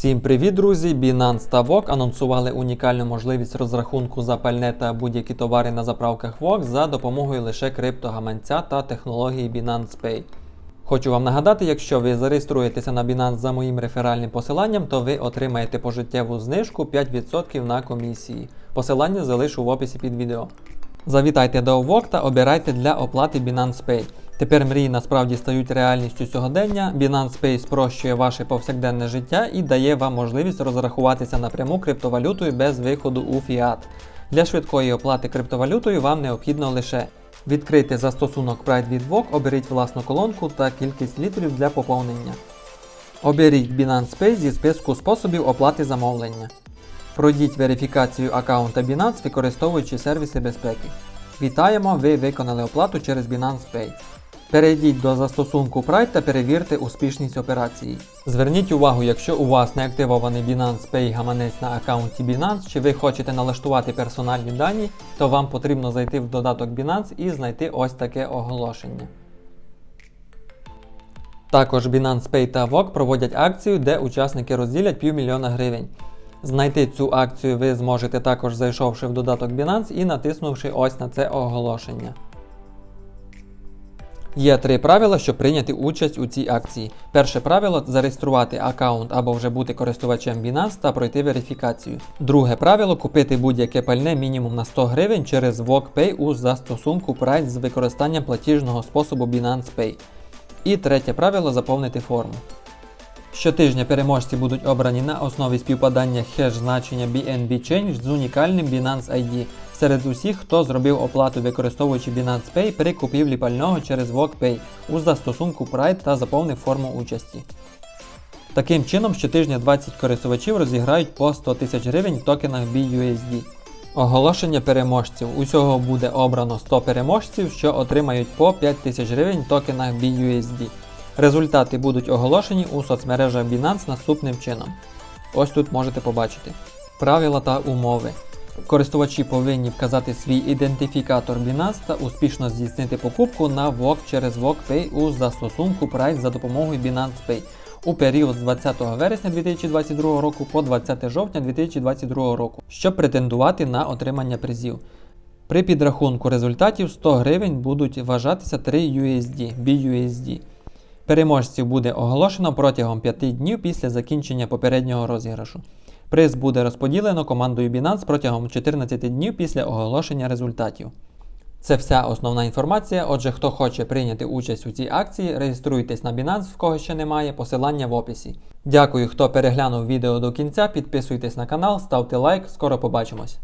Всім привіт, друзі! Binance та VOG анонсували унікальну можливість розрахунку за пальне та будь-які товари на заправках VOG за допомогою лише криптогаманця та технології Binance Pay. Хочу вам нагадати, якщо ви зареєструєтеся на Binance за моїм реферальним посиланням, то ви отримаєте пожиттєву знижку 5% на комісії. Посилання залишу в описі під відео. Завітайте до VOG та обирайте для оплати Binance Pay. Тепер мрії насправді стають реальністю сьогодення. Binance Pay спрощує ваше повсякденне життя і дає вам можливість розрахуватися напряму криптовалютою без виходу у фіат. Для швидкої оплати криптовалютою вам необхідно лише відкрити застосунок Pride від оберіть власну колонку та кількість літрів для поповнення. Оберіть Binance Pay зі списку способів оплати замовлення. Пройдіть верифікацію аккаунта Binance, використовуючи сервіси безпеки. Вітаємо! Ви виконали оплату через Binance Pay. Перейдіть до застосунку Pride та перевірте успішність операції. Зверніть увагу, якщо у вас не активований Binance Pay гаманець на аккаунті Binance, чи ви хочете налаштувати персональні дані, то вам потрібно зайти в додаток Binance і знайти ось таке оголошення. Також Binance Pay та VOG проводять акцію, де учасники розділять півмільйона гривень. Знайти цю акцію ви зможете також зайшовши в додаток Binance і натиснувши ось на це оголошення. Є три правила, щоб прийняти участь у цій акції. Перше правило зареєструвати аккаунт або вже бути користувачем Binance та пройти верифікацію. Друге правило купити будь-яке пальне мінімум на 100 гривень через VOGPay у застосунку Price з використанням платіжного способу Binance Pay. І третє правило заповнити форму. Щотижня переможці будуть обрані на основі співпадання хеш значення BNB Change з унікальним Binance ID серед усіх, хто зробив оплату використовуючи Binance Pay при купівлі пального через VOGPay у застосунку Pride та заповнив форму участі. Таким чином, щотижня 20 користувачів розіграють по 100 тисяч гривень в токенах BUSD. Оголошення переможців. Усього буде обрано 100 переможців, що отримають по 5 тисяч гривень в токенах BUSD. Результати будуть оголошені у соцмережах Binance наступним чином. Ось тут можете побачити. Правила та умови. Користувачі повинні вказати свій ідентифікатор Binance та успішно здійснити покупку на VOG через VOGPay у застосунку Price за допомогою Binance Pay у період з 20 вересня 2022 року по 20 жовтня 2022 року, щоб претендувати на отримання призів. При підрахунку результатів 100 гривень будуть вважатися 3 USD, BUSD. Переможців буде оголошено протягом 5 днів після закінчення попереднього розіграшу. Приз буде розподілено командою Binance протягом 14 днів після оголошення результатів. Це вся основна інформація. Отже, хто хоче прийняти участь у цій акції, реєструйтесь на Binance, в кого ще немає, посилання в описі. Дякую, хто переглянув відео до кінця. Підписуйтесь на канал, ставте лайк, скоро побачимось.